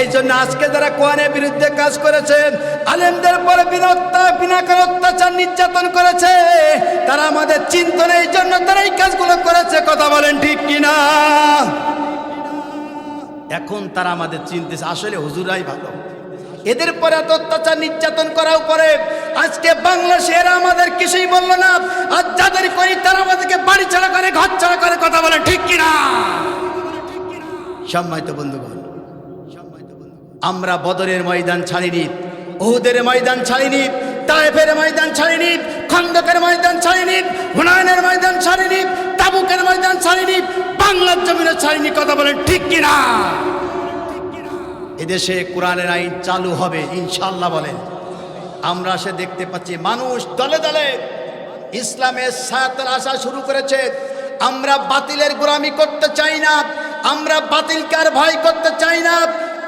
এই জন্য আজকে যারা কোরআনের বিরুদ্ধে কাজ করেছে আলেমদের পরে বিনাকার অত্যাচার নির্যাতন করেছে, তারা আমাদের চিন্তন এই জন্য তারা এই কাজগুলো করেছে, কথা বলেন ঠিক কিনা? এখন তারা আমাদের চিনতেছে, আসলে হুজুরাই ভালো। এদের পরে এত অত্যাচার নির্যাতন করার পরে আজকে বাংলাদেশের আমাদের কিছুই বলল না, আর যাদের করি তারা আমাদেরকে বাড়ি ছাড়া করে, ঘর ছাড়া করে, কথা বলে ঠিক কিনা? সম্মানিত বন্ধুগণ আমরা বদরের ময়দান ছাড়িনি ওহুদের ময়দান ছাড়িনি, তায়েফের ময়দান ছাড়িনি, খন্দকের ময়দান ছাড়িনি, হুনায়নের ময়দান ছাড়িনি, তাবুকের ময়দান ছাড়িনি, বাংলার জমিনে ছাড়িনি, কথা বলেন ঠিক কিনা? এদেশে কোরআনের আইন চালু হবে ইনশাল্লাহ বলেন। আমরা সে দেখতে পাচ্ছি, মানুষ দলে দলে ইসলামের সায়াতের আসা শুরু করেছে। আমরা বাতিলের গোলামি করতে চাই না, আমরা বাতিলকে আর ভয় করতে চাই না।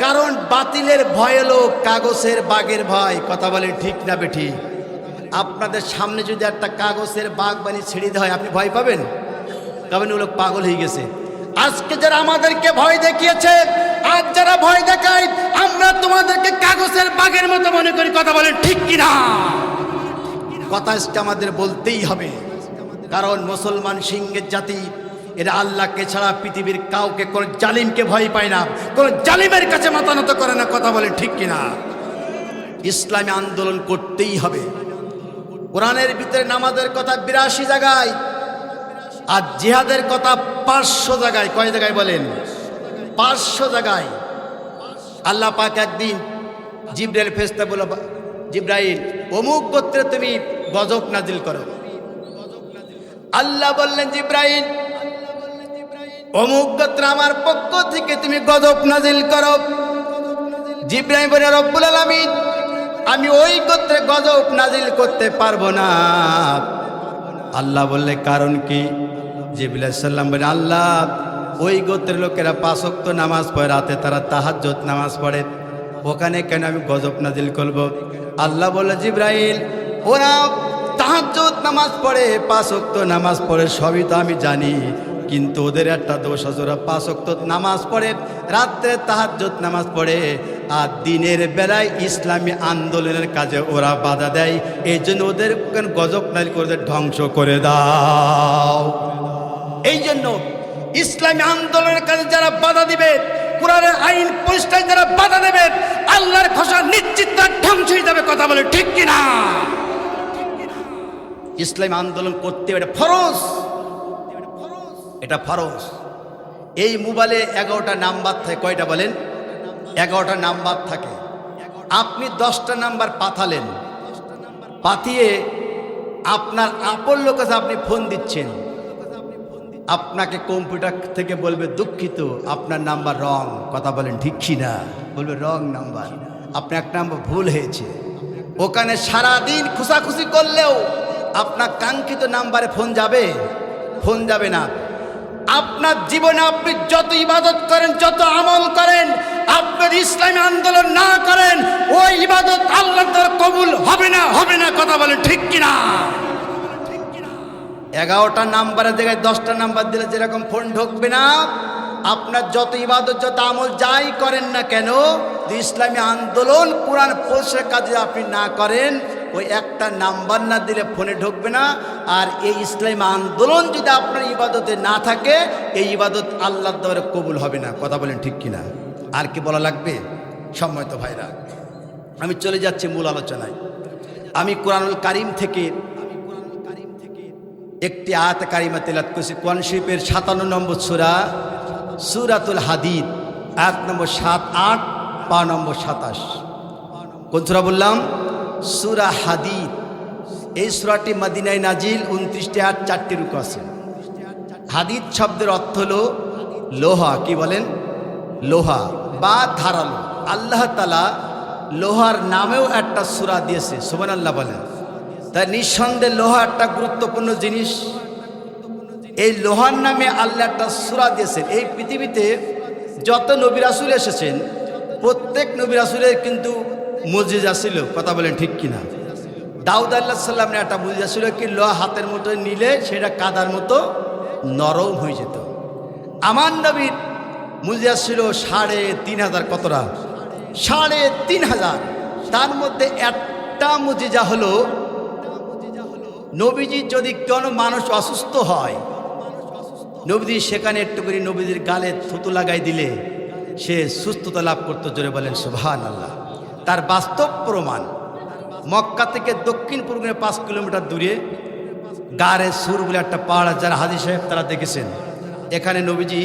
কারণ বাতিলের ভয় হলো কাগজের বাঘের ভয়। কথা বলে ঠিক না বেঠি? আপনাদের সামনে যদি একটা কাগজের বাঘ বানিয়ে ছেড়ে দেওয়া হয় আপনি ভয় পাবেন? কারণ ওগুলো পাগল হয়ে গেছে। আজকে যারা আমাদেরকে ভয় দেখিয়েছে, আজ যারা ভয় দেখায়, আমরা তোমাদেরকে কাগজের বাঘের মতো মনে করি। কথা বলে ঠিক কিনা? কথা আজকে আমাদের বলতেই হবে। কারণ মুসলমান সিংহের জাতি এরা আল্লাহকে ছাড়া পৃথিবীর কাউকে, কোন জালিমকে ভয় পায় না, কোন জালিমের কাছে মাথা নত করে না, কথা বলে ঠিক কিনা? ইসলামী আন্দোলন করতেই হবে। কোরআনের ভিতরে নামাজের কথা বিরাশি জায়গায়, আর জিহাদের কথা পাঁচশো জায়গায়, কয় জায়গায় বলেন? পাঁচশো জায়গায়। আল্লাহ পাক একদিন জিব্রাইল ফেস্তা বলো জিব্রাইল, অমুক গোত্রে তুমি গজব নাজিল করো। আল্লাহ বললেন, জিব্রাইল অমুক গোত্র আমার পক্ষ থেকে তুমি গজব নাজিল করো। জিব্রাহিম বলে, রব্বুল আলামিন, আমি ওই গোত্রে গজব নাজিল করতে পারব না। আল্লাহ বললে, কারণ কি? জিবিল সাল্লাম বলে, আল্লাহ, ওই গোত্রের লোকেরা পাঁচক্ত নামাজ পড়ে, রাতে তারা তাহাজ্জত নামাজ পড়ে। ওখানে কেন আমি গজব নাজিল করব? আল্লাহ বলল, জিব্রাইল, ওরা তাহাজ্জত নামাজ পড়ে পাঁচক্ত নামাজ পড়ে, সবই তো আমি জানি। কিন্তু ওদের একটা দোষ আছে ওরা পাঁচক্ত নামাজ পড়ে, রাত্রে তাহাজ্জত নামাজ পড়ে, আর দিনের বেলায় ইসলামী আন্দোলনের কাজে ওরা বাধা দেয়। এই জন্য ওদের গজব নাইল করে ধ্বংস করে দাও। এই জন্য ইসলামী আন্দোলনের কাজে যারা বাধা দিবে, কোরআনের আইন প্রতিষ্ঠায় যারা বাধা দেবে, আল্লাহর খসা নিশ্চিত তার ধ্বংস হয়ে যাবে কথা বলে, ঠিক কিনা? ইসলামী আন্দোলন করতে এটা ফরজ। এটা ফরজ। এই মোবাইলে এগারোটা নাম্বার থাকে, কয়টা বলেন? এগারোটা নাম্বার থাকে। আপনি দশটা নাম্বার পাঠালেন। পাঠিয়ে আপনার আপন লোক আপনি ফোন দিচ্ছেন। আপনাকে কম্পিউটার থেকে বলবে, দুঃখিত, আপনার নাম্বার রং। কথা বলেন ঠিক না বলবে, রং নাম্বার। আপনার এক নাম্বার ভুল হয়েছে। ওখানে সারাদিন খুশাখুশি করলেও আপনার কাঙ্ক্ষিত নাম্বারে ফোন যাবে? ফোন যাবে না। আপনার জীবনে আপনি যত ইবাদত করেন, যত আমল করেন, আপনার ইসলামী আন্দোলন না করেন, ওই ইবাদত আল্লাহ তার কবুল হবে না হবে না, কথা বলেন ঠিক কিনা? এগারোটা নাম্বারের জায়গায় দশটা নাম্বার দিলে যেরকম ফোন ঢুকবে না, আপনার যত ইবাদত, যত আমল যাই করেন না কেন, ইসলামী আন্দোলন কোরআন পৌঁছে কাজে আপনি না করেন ওই একটা নাম্বার না দিলে ফোনে ঢুকবে না। আর এই ইসলাম আন্দোলন যদি আপনার ইবাদতে না থাকে, এই ইবাদত আল্লাহর দ্বারা কবুল হবে না। কথা বলেন ঠিক কিনা? আর কি বলা লাগবে? সম্মত ভাইরা, আমি চলে যাচ্ছি মূল আলোচনায়। আমি কোরআনুল কারিম থেকে একটি আয়াত কারিমা তেলাত করছি। কোরআন শরীফের সাতান্ন নম্বর সুরা, সুরাতুল হাদিদ এক নম্বর সাত আট, পা নম্বর সাতাশ। কোন সুরা বললাম? সুরা হাদিদ। এই সুরাটি মাদিনায় নাজিল উনত্রিশটি আট চারটি রুক আছে। হাদিদ শব্দের অর্থ হলো লোহা, কি বলেন? লোহা বা ধারালো। আল্লাহ তালা লোহার নামেও একটা সুরা দিয়েছে সুবান আল্লাহ বলেন। তাই নিঃসন্দেহে লোহা একটা গুরুত্বপূর্ণ জিনিস। এই লোহার নামে আল্লাহ একটা সুরা দিয়েছেন। এই পৃথিবীতে যত নবী রাসুল এসেছেন, প্রত্যেক নবী রাসুলের কিন্তু মসজিদ ছিল কথা বলেন ঠিক কিনা? দাউদ আল্লাহ সাল্লামের একটা মসজিদ ছিল কি, লোহা হাতের মতো নিলে সেটা কাদার মতো নরম হয়ে যেত। আমার নবীর মুজিয়া ছিল সাড়ে তিন হাজার কতটা? সাড়ে তিন হাজার। তার মধ্যে একটা মুজিজা হলো, নবীজি যদি কোনো মানুষ অসুস্থ হয়, নবীজি সেখানে একটু করে নবীজির গালে থুতু লাগাই দিলে সে সুস্থতা লাভ করতে, জোরে বলেন সুভান আল্লাহ তার বাস্তব প্রমাণ। মক্কা থেকে দক্ষিণ পূর্বে পাঁচ কিলোমিটার দূরে গাড়ে সুর বলে একটা পাহাড় যারা হাজি সাহেব তারা দেখেছেন। এখানে নবীজি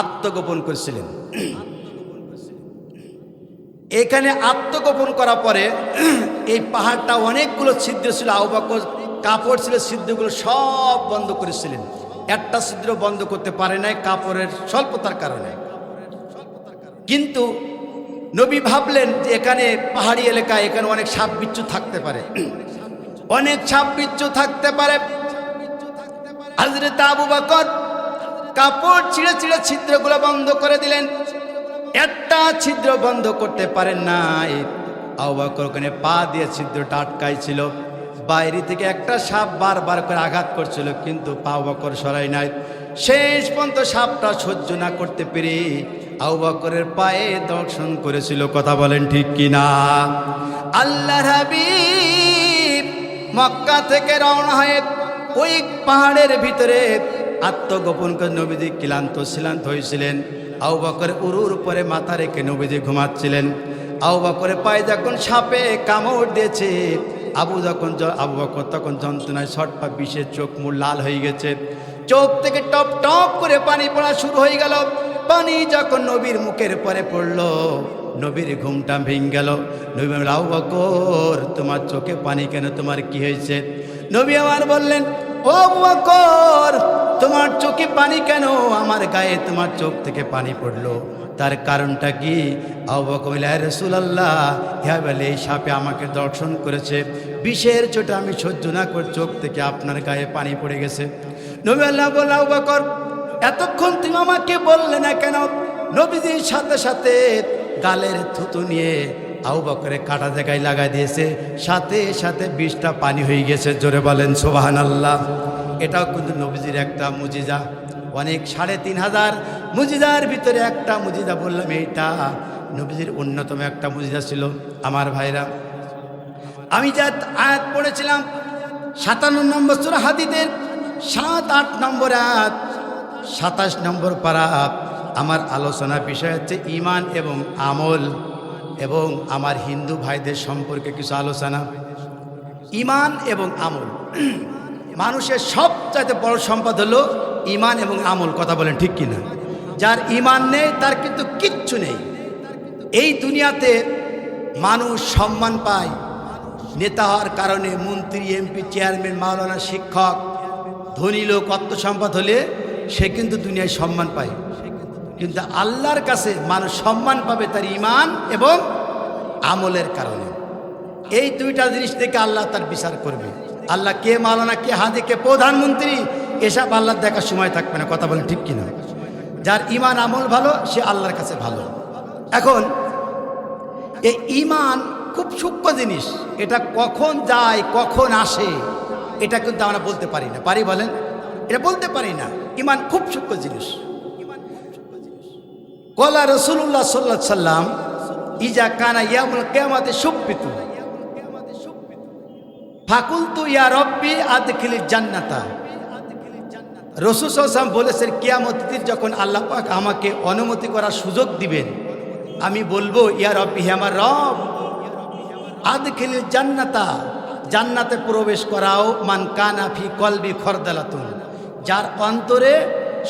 আত্মগোপন করেছিলেন। এখানে আত্মগোপন করার পরে এই পাহাড়টা অনেকগুলো ছিদ্র ছিল আহবাকর কাপড় ছিল, ছিদ্রগুলো সব বন্ধ করেছিলেন। একটা ছিদ্র বন্ধ করতে পারে নাই, কাপড়ের স্বল্পতার কারণে। কিন্তু নবী ভাবলেন যে এখানে পাহাড়ি এলাকায় এখানে অনেক সাপ বিচ্ছু থাকতে পারে। অনেক সাপ বিচ্ছু থাকতে পারে। হাজরত আবু বকর কাপড় ছিঁড়ে ছিঁড়ে ছিদ্রগুলো বন্ধ করে দিলেন। একটা ছিদ্র বন্ধ করতে পারেন নাই। আবু বকর ওখানে পা দিয়ে ছিদ্রটা আটকাই ছিল বাইরে থেকে একটা সাপ বারবার করে আঘাত করছিল, কিন্তু পা বকর সরাই নাই। শেষ পর্যন্ত সাপটা সহ্য না করতে পেরে আবু বকরের পায়ে দর্শন করেছিল, কথা বলেন ঠিক কিনা? আল্লাহ হাবিব মক্কা থেকে রওনা হয়ে ওই পাহাড়ের ভিতরে আত্মগোপন করে নবীজি ক্লান্ত শিলান্ত হয়েছিলেন। আউ উরুর পরে মাথা রেখে নবীজি ঘুমাচ্ছিলেন। আউ বকরে পায়ে যখন সাপে কামড় দিয়েছে, আবু যখন আবু বকর তখন যন্ত্রণায় ছটপা বিষের চোখ মুখ লাল হয়ে গেছে। চোখ থেকে টপ টপ করে পানি পড়া শুরু হয়ে গেল। পানি যখন নবীর মুখের পরে পড়ল, নবীর ঘুমটা ভেঙে গেল। নবী আবু বকর তোমার চোখে পানি কেন? তোমার কি হয়েছে? নবী আমার বললেন, ও বকর তোমার চোখে পানি কেন? আমার গায়ে তোমার চোখ থেকে পানি পড়ল। তার কারণটা কি? বলে এই সাপে আমাকে দর্শন করেছে। বিষের চোটে আমি সহ্য না করে চোখ থেকে আপনার গায়ে পানি পড়ে গেছে। নবী আল্লাহ বলল আবু বকর এতক্ষণ তুমি আমাকে বললে না কেন? নবীজির সাথে সাথে গালের থুতু নিয়ে আউ বকরে কাটা জায়গায় লাগাই দিয়েছে। সাথে সাথে বিষটা পানি হয়ে গেছে, জোরে বলেন সোবাহান আল্লাহ এটাও কিন্তু নবীজির একটা মুজিজা। অনেক সাড়ে তিন হাজার মুজিজার ভিতরে একটা মুজিদা বললাম, এইটা নবীজির অন্যতম একটা মুজিজা ছিল। আমার ভাইরা, আমি যা আয়াত পড়েছিলাম, সাতান্ন নম্বর হাদিদের সাত আট নম্বর আয়াত সাতাশ নম্বর পারা আমার আলোচনা বিষয় হচ্ছে ইমান এবং আমল এবং আমার হিন্দু ভাইদের সম্পর্কে কিছু আলোচনা। ইমান এবং আমল। মানুষের সবচাইতে বড় সম্পদ হলো ইমান এবং আমল, কথা বলেন ঠিক কিনা? যার ইমান নেই, তার কিন্তু কিচ্ছু নেই। এই দুনিয়াতে মানুষ সম্মান পায়। নেতা হওয়ার কারণে মন্ত্রী, এমপি, চেয়ারম্যান, মাওলানা, শিক্ষক, ধনী লোক, অর্থ সম্পদ হলে সে কিন্তু দুনিয়ায় সম্মান পায়। কিন্তু আল্লাহর কাছে মানুষ সম্মান পাবে তার ইমান এবং আমলের কারণে। এই দুইটা জিনিস থেকে আল্লাহ তার বিচার করবে। আল্লাহ কে মাওলানা, কে হাজি কে প্রধানমন্ত্রী, এসব আল্লাহর দেখার সময় থাকবে না, কথা বলেন ঠিক কিনা? যার ইমান আমল ভালো, সে আল্লাহর কাছে ভালো। এখন, এই ইমান খুব সূক্ষ্ম জিনিস। এটা কখন যায়, কখন আসে, এটা কিন্তু আমরা বলতে পারি না। পারি বলেন? এটা বলতে পারি না। ইমান খুব সূক্ষ্ম জিনিস। কলা রসুল্লাহ সাল্লা সাল্লাম, ইজা কানা ইয়ামুল কেমাতে সুপিতু ফাকুলতু ইয়া রব্বি আদখিলি জান্নাতা। রসুল সাল্লাম বলেছেন কিয়ামতির যখন আল্লাহ পাক আমাকে অনুমতি করার সুযোগ দিবেন, আমি বলব, ইয়া রব্বি আমার রব, আদখিলিল জান্নাতা। জান্নাতে প্রবেশ করাও, মান কানাফি কলবি খরদালাতুন। যার অন্তরে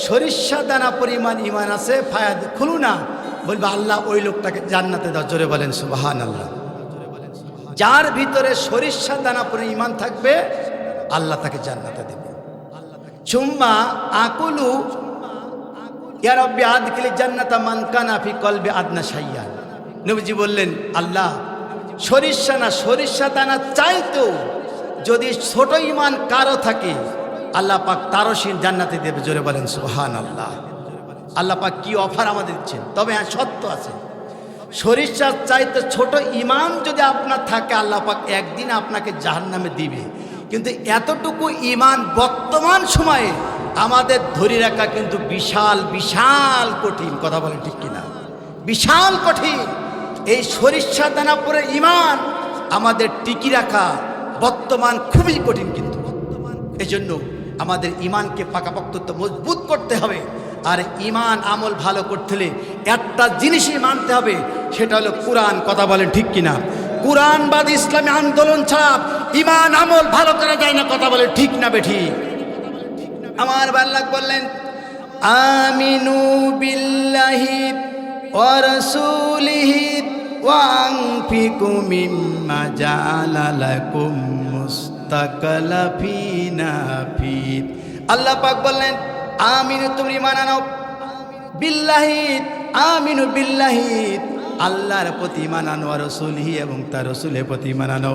সরিষা দানা পরিমাণ ইমান আছে, ফায়াদ খুলু না। বলবে আল্লাহ ওই লোকটাকে জান্নাতে দাও। জোরে বলেন সুবাহান আল্লাহ যার ভিতরে সরিষা দানা পরিমাণ ইমান থাকবে, আল্লাহ তাকে জান্নাতে দেবে। চুম্মা আকুলু, ইয়া রব্বি আদখিলি জান্নাতা মান কানাফি কলবে আদনা সাইয়া নবীজি বললেন, আল্লাহ, সরিষা না, সরিষা দানা চাইতেও যদি ছোট ইমান কারও থাকে আল্লাহ পাক তারও সে জান্নাতে দেবে, জোরে বলেন সুহান আল্লাহ আল্লাহ পাক কি অফার আমাদের দিচ্ছেন? তবে হ্যাঁ সত্য আছে। সরিষার চাইতে ছোট ইমান যদি আপনার থাকে, আল্লাহ পাক একদিন আপনাকে জাহান নামে দিবে। কিন্তু এতটুকু ইমান বর্তমান সময়ে আমাদের ধরে রাখা কিন্তু বিশাল বিশাল কঠিন। কথা বলেন ঠিক কিনা? বিশাল কঠিন। এই সরিষা পরে ইমান আমাদের টিকি রাখা বর্তমান খুবই কঠিন কিন্তু। এই জন্য আমাদের ইমানকে পাকাপোক্ত মজবুত করতে হবে। আর ইমান আমল ভালো করতে হলে একটা জিনিসই মানতে হবে, সেটা হলো কোরআন। কথা বলেন ঠিক কিনা? কোরআনবাদ ইসলামী আন্দোলন ছাড়া ইমান আমল ভালো করা যায় না, কথা বলে ঠিক না বেঠি? আমার বাল্লাক বললেন, আমিনু বিল্লাহি ওয়ারসুলিহি ওয়াংফিকু মিম্মা জাআলা লাকুম মুস্তাকলাফিনা ফি আল্লাহ পাক বললেন, আমিনু তুমি ঈমান আনো বিল্লাহি আমিনু বিল্লাহি আল্লাহর প্রতি মানানো আর রসুলহি এবং তার রসুলের প্রতি মানানো।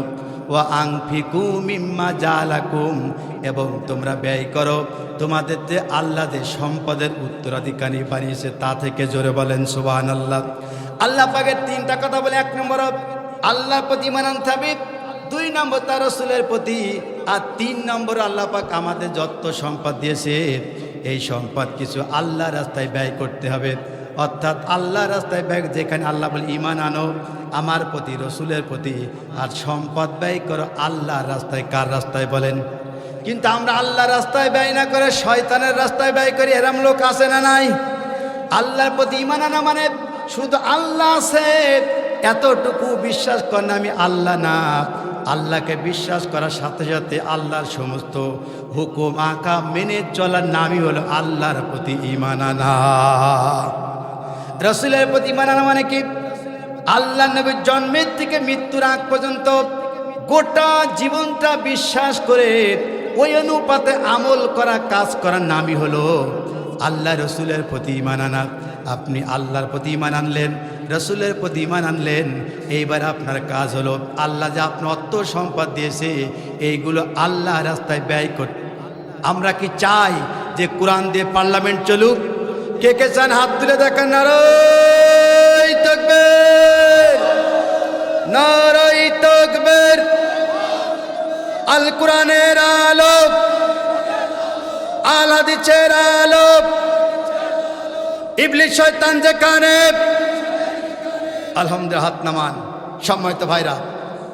ও আংফিকু মিম্মা জালাকুম। এবং তোমরা ব্যয় করো। তোমাদের যে আল্লাহ যে সম্পদের উত্তরাধিকারী বানিয়েছে তা থেকে জোরে বলেন সুবাহান আল্লাহ আল্লাহ পাকের তিনটা কথা বলে এক নম্বর, আল্লাহর প্রতি মানান থাকবে দুই নম্বর তার রসুলের প্রতি আর তিন নম্বর আল্লাহ পাক আমাদের যত সম্পদ দিয়েছে, এই সম্পদ কিছু আল্লাহ রাস্তায় ব্যয় করতে হবে। অর্থাৎ আল্লাহ রাস্তায় ব্যয় যেখানে আল্লাহ বলে ইমান আনো, আমার প্রতি, রসুলের প্রতি, আর সম্পদ ব্যয় করো আল্লাহ রাস্তায়, কার রাস্তায় বলেন? কিন্তু আমরা আল্লাহ রাস্তায় ব্যয় না করে, শয়তানের রাস্তায় ব্যয় করি, এরম লোক আছে না নাই? আল্লাহর প্রতি ইমান আনা মানে শুধু আল্লাহ আছে এতটুকু বিশ্বাস করেন আমি আল্লাহ না। আল্লাহকে বিশ্বাস করার সাথে সাথে আল্লাহর সমস্ত হুকুম আঁকা মেনে চলার নামই হলো আল্লাহর প্রতি ইমান আনা। রসুলের প্রতি ইমান আনা মানে কি? আল্লাহ নবীর জন্মের থেকে মৃত্যুর আগ পর্যন্ত গোটা জীবনটা বিশ্বাস করে ওই অনুপাতে আমল করা, কাজ করার নামই হলো আল্লাহ রসুলের প্রতি ইমান আনা। আপনি আল্লাহর প্রতি ইমান আনলেন, রসুলের প্রতি ইমান আনলেন। এইবার আপনার কাজ হলো আল্লাহ যে আপনার অর্থ সম্পদ দিয়েছে, এইগুলো আল্লাহ রাস্তায় ব্যয় করতে আমরা কি চাই যে কোরআন দিয়ে পার্লামেন্ট চলুক? কে কে চান হাত তুলে দেখেন? নারাই তকবের নারাই তকবের। আল কোরআনের আলোক আল হাদিসের আলোক। ইবলিশ শয়তান যেখানে আলহামদুলিল্লাহ, হাত নামান। সম্মানিত ভাইরা,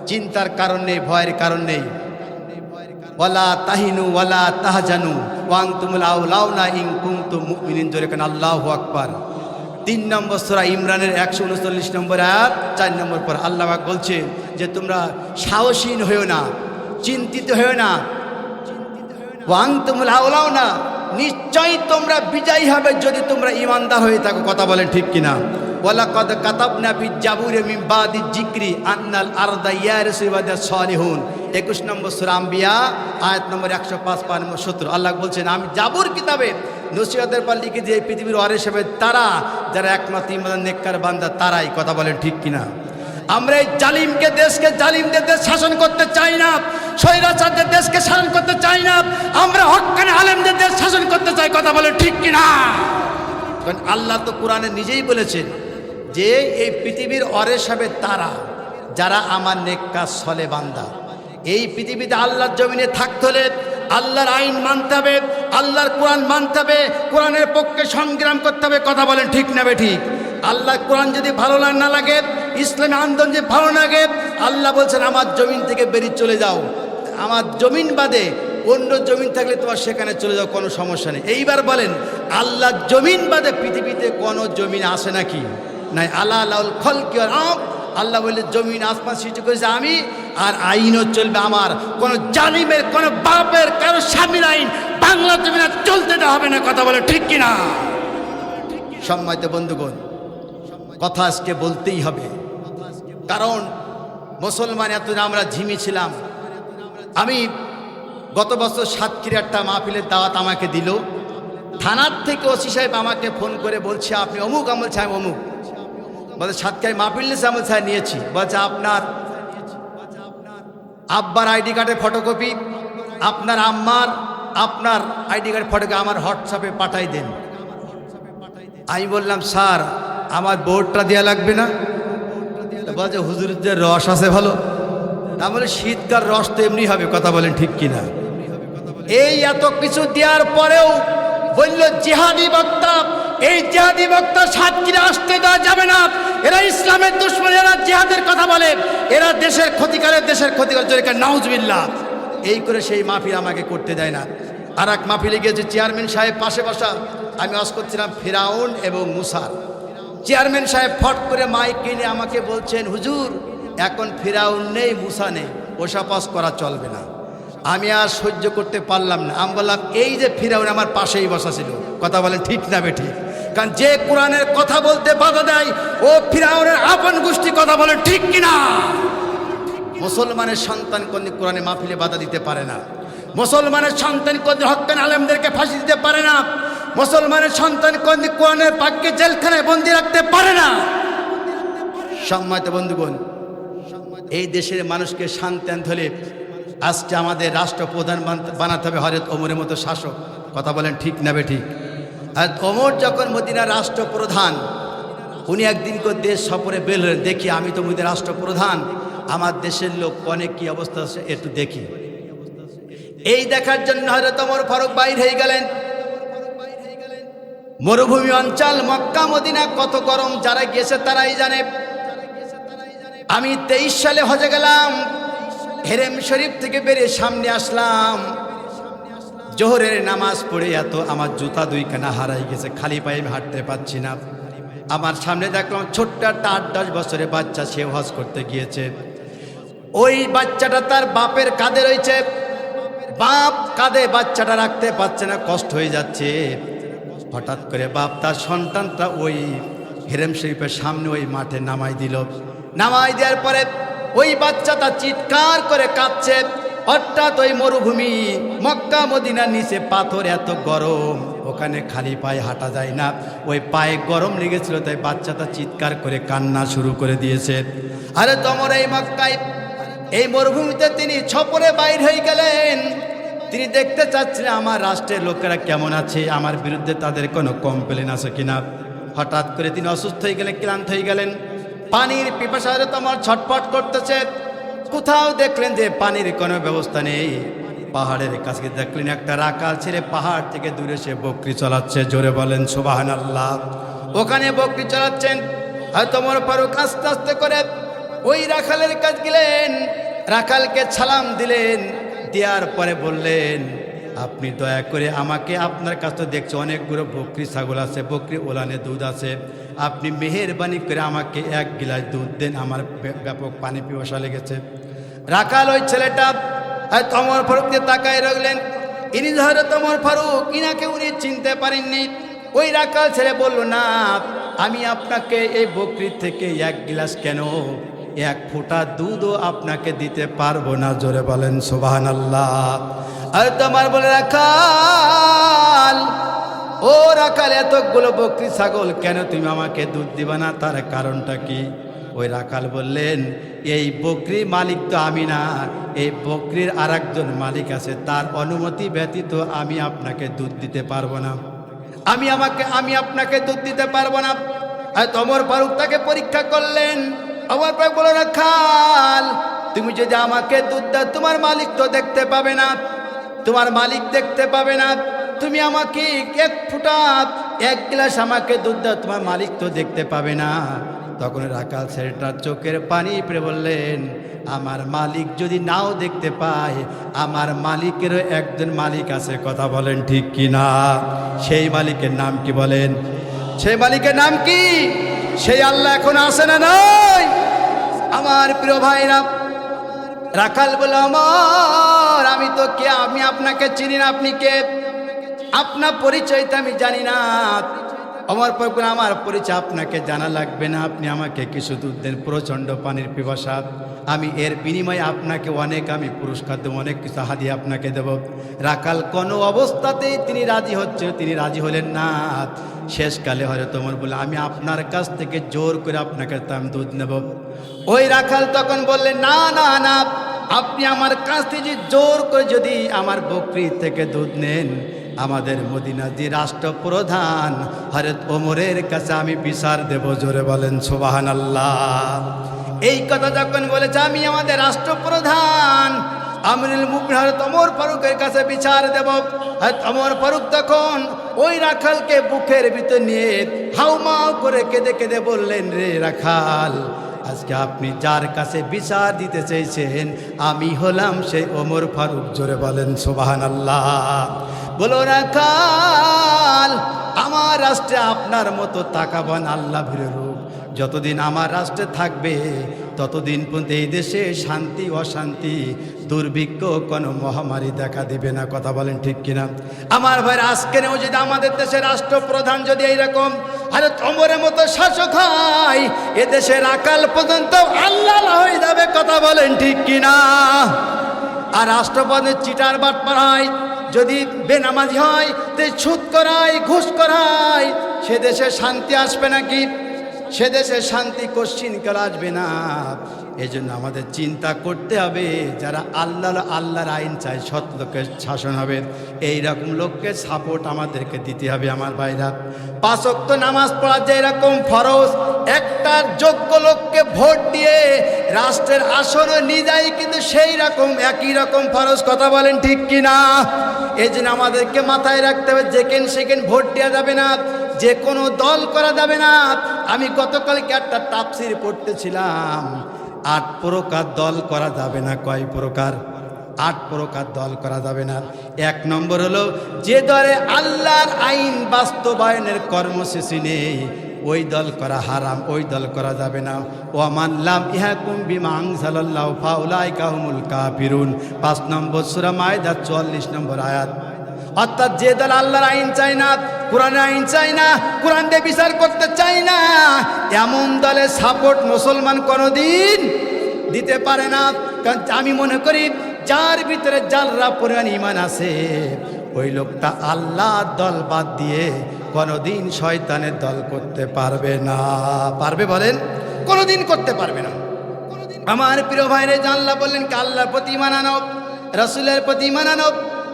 চিন্তার কারণ নেই, ভয়ের কারণ নেই। ওয়ালা তাহিনু, ওয়ালা তাহজানু, ওয়াং তুমুল আউলাউনা ইং কুমতুম মুমিনিন। জোরে কেন? আল্লাহু আকবার। তিন নম্বর সূরা ইমরানের একশো উনচল্লিশ নম্বর আয়াত, চার নম্বর পর আল্লাহ বলছে যে, তোমরা সাহসীন হয়েও না, চিন্তিত হয়েও না। ওয়াং তুমুল আউলাউনা নিশ্চয়ই তোমরা বিজয়ী হবে যদি তোমরা ইমানদার হয়ে থাকো, কথা বলেন ঠিক কিনা। ওয়ালাকাদ কাতাবনা ফি জাবুরে মিন বাদি জিক্রি আন্নাল আরদা ইয়ারিসু ইবাদা সালিহুন। 21 নম্বর সূরা আম্বিয়া, আয়াত নম্বর 105 পাঁচ নম্বর 70 আল্লাহ বলছেন, আমি জাবুর কিতাবে নসিহতের পর লিখে দিয়ে পৃথিবীর ওয়ারিস হবে তারা, যারা একমাত্র ইমানের নেককার বান্দা, তারাই, কথা বলেন ঠিক কিনা। আমরা এই জালিমকে দেশকে জালিমদের দেশ শাসন করতে চাই না, স্বৈরাচারদের দেশকে শাসন করতে চাই না, আমরা হকানে আলেমদের দেশ শাসন করতে চাই, কথা বলে ঠিক কিনা? কারণ আল্লাহ তো কোরআনে নিজেই বলেছেন যে এই পৃথিবীর অরেশ হবে তারা, যারা আমার নেককা সলে বান্দা। এই পৃথিবীতে আল্লাহর জমিনে থাকতে হলে আল্লাহর আইন মানতে হবে, আল্লাহর কোরআন মানতে হবে, কোরআনের পক্ষে সংগ্রাম করতে হবে, কথা বলেন ঠিক নেবে ঠিক? আল্লাহ কোরআন যদি ভালো না লাগে ইসলামী আন্দোলন যে ভালো লাগে, আল্লাহ বলছেন, আমার জমিন থেকে বেরিয়ে চলে যাও। আমার জমিন বাদে অন্য জমিন থাকলে তোমার সেখানে চলে যাও, কোনো সমস্যা নেই। এইবার বলেন আল্লাহ জমিন বাদে পৃথিবীতে কোনো জমিন আসে নাকি? নাই আল্লাহ আল্লাহ খল কি আল্লাহ বললে জমিন আসমান সৃষ্টি করেছে আমি, আর আইনও চলবে আমার। কোনো জালিমের, কোনো বাপের, কারও স্বামীর আইন বাংলা জমিন চলতে হবে না। কথা বলে ঠিক কিনা? সম্মানিত বন্ধুগণ কথা আজকে বলতেই হবে। কারণ মুসলমান এতদিন আমরা ঝিমি ছিলাম। আমি গত বছর সাতক্ষীরা একটা মাহফিলের দাওয়াত আমাকে দিল। থানার থেকে ওসি সাহেব আমাকে ফোন করে বলছে, আপনি অমুক, আমল সাহেব অমুক। বলছে সাতক্ষীরায় মাহফিল নিয়েছে, আমল সাহেব নিয়েছি। বলছে, আপনার আব্বার আইডি কার্ডের ফটোকপি, আপনার আম্মার, আপনার আইডি কার্ড ফটোকে আমার হোয়াটসঅ্যাপে পাঠাই দেন। আমি বললাম, স্যার আমার বোর্ডটা দেওয়া লাগবে না? বলছে হুজুরদের রস আছে ভালো। বলে শীতকাল রস তো এমনি হবে, কথা বলেন ঠিক কিনা? এই এত কিছু দেওয়ার পরেও বলল, জিহাদি বক্তা, এই জেহাদি বক্তা সাতক্ষীরা আসতে দেওয়া যাবে না। এরা ইসলামের দুশ্মন, এরা জেহাদের কথা বলে। এরা দেশের ক্ষতি করে দেশের ক্ষতি করে জোরে নাউজবিল্লা এই করে সেই মাহফিল আমাকে করতে দেয় না। আর এক মাহফিলে গিয়েছে চেয়ারম্যান সাহেব পাশে বসা, আমি আজ করছিলাম ফিরাউন এবং মুসার। চেয়ারম্যান সাহেব ফট করে মাইক কিনে আমাকে বলছেন, হুজুর, এখন ফিরাউন নেই, মুসা নেই ওসাপাস করা চলবে না। আমি আর সহ্য করতে পারলাম না। আমি বললাম, এই যে ফিরাউন আমার পাশেই বসা ছিল। কথা বলেন, ঠিক না বেঠি কারণ যে কোরআনের কথা বলতে বাধা দেয়, ও ফিরাউনের আপন গোষ্ঠী কথা বলে ঠিক কিনা? মুসলমানের সন্তান কোন কোরআনে মাহফিলে বাধা দিতে পারে না। মুসলমানের সন্তান কোন হকান আলেমদেরকে ফাঁসি দিতে পারে না। মুসলমানের সন্তান কোরআনের পাককে জেলখানায় বন্দি রাখতে পারে না? সম্মানিত বন্ধুগণ, এই দেশের মানুষকে শান্তি আনতে হলে আজকে আমাদের রাষ্ট্রপ্রধান বান- বানাতে হবে হরেত ওমরের মতো শাসক। কথা বলেন ঠিক না ঠিক? আর ওমর যখন মদিনার রাষ্ট্রপ্রধান, উনি একদিন করে দেশ সফরে বের হলেন। দেখি, আমি তো মদিনার রাষ্ট্রপ্রধান। আমার দেশের লোক অনেক কি অবস্থা আছে একটু দেখি। এই দেখার জন্য হয়তো ওমর ফারুক বাইর হয়ে গেলেন। মরুভূমি অঞ্চল, মক্কা, মদিনা, কত গরম, যারা গেছে তারাই জানে। আমি তেইশ সালে হজে গেলাম, হেরেম শরীফ থেকে বেরিয়ে সামনে আসলাম। জোহরের নামাজ পড়ে এত, আমার জুতা দুইখানা হারাই গেছে, খালি পায়ে আমি হাঁটতে পারছি না। আমার সামনে দেখলাম ছোট্ট একটা আট, দশ বছরের বাচ্চা সে হজ করতে গিয়েছে। ওই বাচ্চাটা তার বাপের কাঁধে রয়েছে। বাপ কাঁধে বাচ্চাটা রাখতে পারছে না, কষ্ট হয়ে যাচ্ছে। হঠাৎ করে বাপ তার সন্তানটা ওই হেরেম শরীফের সামনে ওই মাঠে নামাই দিল। নামাই দেওয়ার পরে ওই বাচ্চাটা চিৎকার করে কাঁদছে হঠাৎ ওই মরুভূমি মক্কা মদিনার নিচে পাথর এত গরম, ওখানে খালি পায়ে হাঁটা যায় না। ওই পায়ে গরম লেগেছিল, তাই বাচ্চাটা চিৎকার করে কান্না শুরু করে দিয়েছে। আরে তোমার এই মক্কায়, এই মরুভূমিতে তিনি ছপরে বাইর হয়ে গেলেন। তিনি দেখতে চাচ্ছিলেন, আমার রাষ্ট্রের লোকেরা কেমন আছে? আমার বিরুদ্ধে তাদের কোনো কমপ্লেন আছে কিনা? হঠাৎ করে তিনি অসুস্থ হয়ে গেলেন, ক্লান্ত হয়ে গেলেন। পানির পিপাসারে তোমার ছটফট করতেছে। কোথাও দেখলেন যে পানির কোনো ব্যবস্থা নেই। পাহাড়ের কাছে দেখলেন একটা রাকাল ছেড়ে পাহাড় থেকে দূরে সে বকরি চলাচ্ছে। জোরে বলেন সুবাহান আল্লাহ ওখানে বকরি চালাচ্ছেন। হয়তো মোর ফারুক আস্তে আস্তে করে। ওই রাখালের কাজ গেলেন। রাখালকে ছালাম দিলেন। দেওয়ার পরে বললেন, আপনি দয়া করে আমাকে আপনার কাছে তো দেখছি অনেকগুলো বকরি ছাগল আছে, বকরি ওলানে দুধ আছে। আপনি মেহেরবানি করে আমাকে এক গিলাস দুধ দেন, আমার ব্যাপক পানি পিপাসা লেগেছে। রাখাল ওই ছেলেটা তমর ফারুককে তাকায় রাখলেন ইনি ধরে তমর ফারুক, ইনাকে উনি চিনতে পারেননি। ওই রাখাল ছেলে বলল, না, আমি আপনাকে এই বকরির থেকে এক গিলাস কেন এক ফোঁটা দুধও আপনাকে দিতে পারব না। জোরে বলেন সোবাহান আল্লাহ আর তোমার বলে, রাখাল, ও রাখাল, এতগুলো বকরি ছাগল কেন তুমি আমাকে দুধ দিবা না? তার কারণটা কি? ওই রাখাল বললেন, এই বকরির মালিক তো আমি না, এই বকরির আর মালিক আছে, তার অনুমতি ব্যতীত আমি আপনাকে দুধ দিতে পারব না। আমি আমাকে, আমি আপনাকে দুধ দিতে পারব না। তোমার ফারুক তাকে পরীক্ষা করলেন আমার পায়ে বলে, রাখাল, তুমি যদি আমাকে দুধ দাও, তোমার মালিক তো দেখতে পাবে না, তোমার মালিক দেখতে পাবে না। তুমি আমাকে এক ফুটা, এক গ্লাস আমাকে দুধ দাও, তোমার মালিক তো দেখতে পাবে না। তখন রাখাল ছেলেটার চোখের পানি পড়ে বললেন, আমার মালিক যদি নাও দেখতে পায়, আমার মালিকেরও একজন মালিক আছে, কথা বলেন ঠিক কি না সেই মালিকের নাম কি বলেন? সেই মালিকের নাম কি? সেই আল্লাহ এখন আসে না নাই? আমার প্রিয় ভাইরা, রাখাল বলে আমার আমি তো কে আমি আপনাকে চিনি না, আপনি কে? আপনার পরিচয় তো আমি জানি না। আমার পর করে আমার পরিচয় আপনাকে জানা লাগবে না। আপনি আমাকে কিছু দুধ দেন, প্রচণ্ড পানির পিপাসা। আমি এর বিনিময়ে আপনাকে অনেক আমি পুরস্কার দেবো, অনেক কিছু হাদিয়ে আপনাকে দেব। রাখাল কোনো অবস্থাতেই তিনি রাজি হচ্ছে, তিনি রাজি হলেন না। শেষকালে হয়তো তোমার বলে আমি আপনার কাছ থেকে জোর করে আপনাকে আমি দুধ নেব। ওই রাখাল তখন বললেন, না না না, আপনি আমার কাছ থেকে জোর করে যদি আমার বকরি থেকে দুধ নেন আমাদের মদিনা যে রাষ্ট্রপ্রধান হরত ওমরের কাছে আমি বিচার দেব, জোরে বলেন সোবাহান আল্লাহ এই কথা যখন বলেছে, আমি আমাদের রাষ্ট্রপ্রধান আমিরুল মুমিন হযরত ওমর ফারুকের কাছে বিচার দেব। ওমর ফারুক তখন ওই রাখালকে বুকের ভিতর নিয়ে হাউমাউ করে কেঁদে কেঁদে বললেন, রে রাখাল আজকে আপনি যার কাছে বিচার দিতে চেয়েছেন, আমি হলাম সেই ওমর ফারুক। জোরে বলেন সোবাহান আল্লাহ বলো না রাখাল আমার রাষ্ট্রে আপনার মতো তাকাবান আল্লাহ ভিড়ে রূপ যতদিন আমার রাষ্ট্রে থাকবে, ততদিন পর্যন্ত এই দেশে শান্তি, অশান্তি, দুর্ভিক্ষ কোনো মহামারী দেখা দিবে না। কথা বলেন ঠিক কিনা? আমার ভাইয়ের আজকেও যদি আমাদের দেশের রাষ্ট্রপ্রধান যদি এইরকম আরে তোমরের মতো শাসক হয়, এ দেশের আকাল পর্যন্ত আল্লাহ হয়ে যাবে। কথা বলেন ঠিক কিনা? আর রাষ্ট্রপতির চিটার বাট পাড়ায়, যদি বেনামাজি হয়, তে সুদ করায়, ঘুষ করায়, সে দেশে শান্তি আসবে নাকি? সে দেশে শান্তি কোশ্চিন কাল আসবে না। এই জন্য আমাদের চিন্তা করতে হবে, যারা আল্লাহ আল্লাহর আইন চায়, সৎ লোকের শাসন হবে। এই রকম লোককে সাপোর্ট আমাদেরকে দিতে হবে, আমার ভাইরা। পাঁচক্ত নামাজ পড়া যে এরকম ফরজ, একটার যোগ্য লোককে ভোট দিয়ে রাষ্ট্রের আসনও নিয়ে কিন্তু সেই রকম একই রকম ফরজ, কথা বলেন ঠিক কি না এই জন্য আমাদেরকে মাথায় রাখতে হবে যেকেন সেকেন্ড ভোট দেওয়া যাবে না যে কোনো দল করা যাবে না। আমি গতকালকে একটা তাপসির পড়তেছিলাম। আট প্রকার দল করা যাবে না। কয় প্রকার? আট প্রকার দল করা যাবে না। এক নম্বর হলো, যে দলে আল্লাহর আইন বাস্তবায়নের কর্মসূচি নেই, ওই দল করা হারাম, ওই দল করা যাবে না। ও মানলাম ইহা কুম্বি মাংসাল্লাহ ফাউলাই কাহুমুল পাঁচ নম্বর সুরা মায়দা, চুয়াল্লিশ নম্বর আয়াত। অর্থাৎ যে দল আল্লাহর আইন চায় না কোরআনের আইন চায় না, কোরআন দিয়ে বিচার করতে চায় না। এমন দলে সাপোর্ট মুসলমান কোনোদিন দিতে পারে না। কারণ আমি মনে করি, যার ভিতরে যাররা পরিমাণ ইমান আছে, ওই লোকটা আল্লাহ দল বাদ দিয়ে কোনোদিন শয়তানের দল করতে পারবে না। পারবে বলেন? কোনোদিন করতে পারবে না। আমার প্রিয় ভাইরে, জানলা বললেন কি, আল্লাহর প্রতি মানানো রসুলের প্রতি মানানো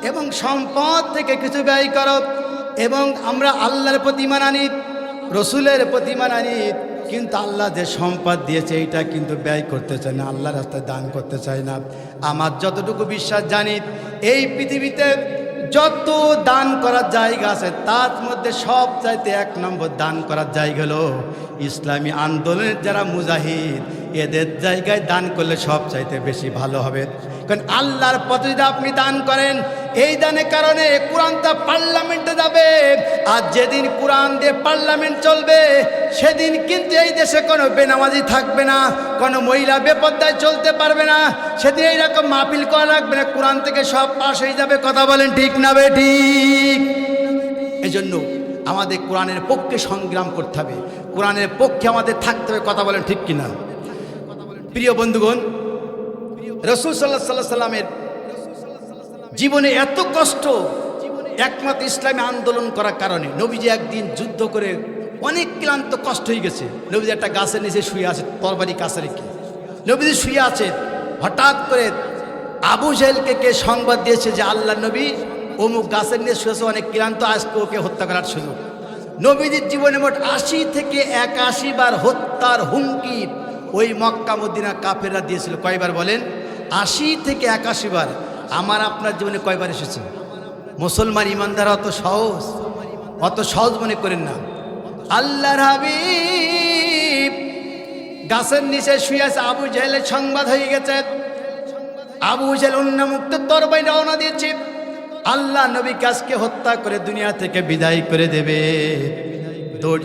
এবং সম্পদ থেকে কিছু ব্যয় করো। এবং আমরা আল্লাহর প্রতি মানানি রসুলের প্রতি মানানি কিন্তু আল্লাহ যে সম্পদ দিয়েছে, এইটা কিন্তু ব্যয় করতে চায় না, আল্লাহ রাস্তায় দান করতে চায় না। আমার যতটুকু বিশ্বাস জানি, এই পৃথিবীতে যত দান করার জায়গা আছে, তার মধ্যে সব চাইতে এক নম্বর দান করার জায়গা হলো ইসলামী আন্দোলনের যারা মুজাহিদ এদের জায়গায় দান করলে সব চাইতে বেশি ভালো হবে। কারণ আল্লাহর পথে যদি আপনি দান করেন, এই দানের কারণে কোরআনটা পার্লামেন্টে যাবে। আর যেদিন কোরআন দিয়ে পার্লামেন্ট চলবে, সেদিন কিন্তু এই দেশে কোনো বেনামাজি থাকবে না, কোনো মহিলা বেপদ্দায় চলতে পারবে না। সেদিন এইরকম মাহফিল করা লাগবে না, কোরআন থেকে সব পাশ হয়ে যাবে, কথা বলেন ঠিক না বে ঠিক? এই জন্য আমাদের কোরআনের পক্ষে সংগ্রাম করতে হবে। কোরআনের পক্ষে আমাদের থাকতে হবে, কথা বলেন ঠিক কিনা? প্রিয় বন্ধুগণ, রসুল সাল্লাহ সাল্লাহ সাল্লামের জীবনে এত কষ্ট, একমাত্র ইসলামী আন্দোলন করার কারণে নবীজি একদিন যুদ্ধ করে অনেক ক্লান্ত কষ্ট হয়ে গেছে। নবীজি একটা গাছের নিচে শুয়ে আছে, তরবারি কাছে রেখে। নবীজি শুয়ে আছে, হঠাৎ করে আবু জাহেলকে কে সংবাদ দিয়েছে যে আল্লাহ নবী অমুক গাছের নিয়ে শুয়েছে অনেক ক্লান্ত, আজকে ওকে হত্যা করার সুযোগ। নবীজির জীবনে মোট আশি থেকে একাশি বার হত্যার হুমকি ওই মক্কা মদিনা কাফেররা দিয়েছিল। কয়বার বলেন? আশি থেকে একাশি বার। আমার আপনার জীবনে কয়বার এসেছে? মুসলমান ইমানদার অত সহজ অত সহজ মনে করেন না। আল্লাহর হাবিব গাছের নিচে শুয়ে আছে, আবু জাহেলের সংবাদ হয়ে গেছে। আবু জাহেল উন্নামুক্ত তরবাই রওনা দিয়েছে। আল্লাহ নবী কাজকে হত্যা করে দুনিয়া থেকে বিদায় করে দেবে।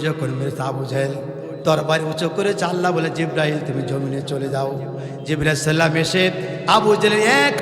যখন মেরেছে আবু জাহেল। তরবারি উঁচু করে আল্লাহ বলে জিব্রাহিল তুমি জমিনে চলে যাও। জিব্রাহ সাল্লাম এসে আবু জেলের এক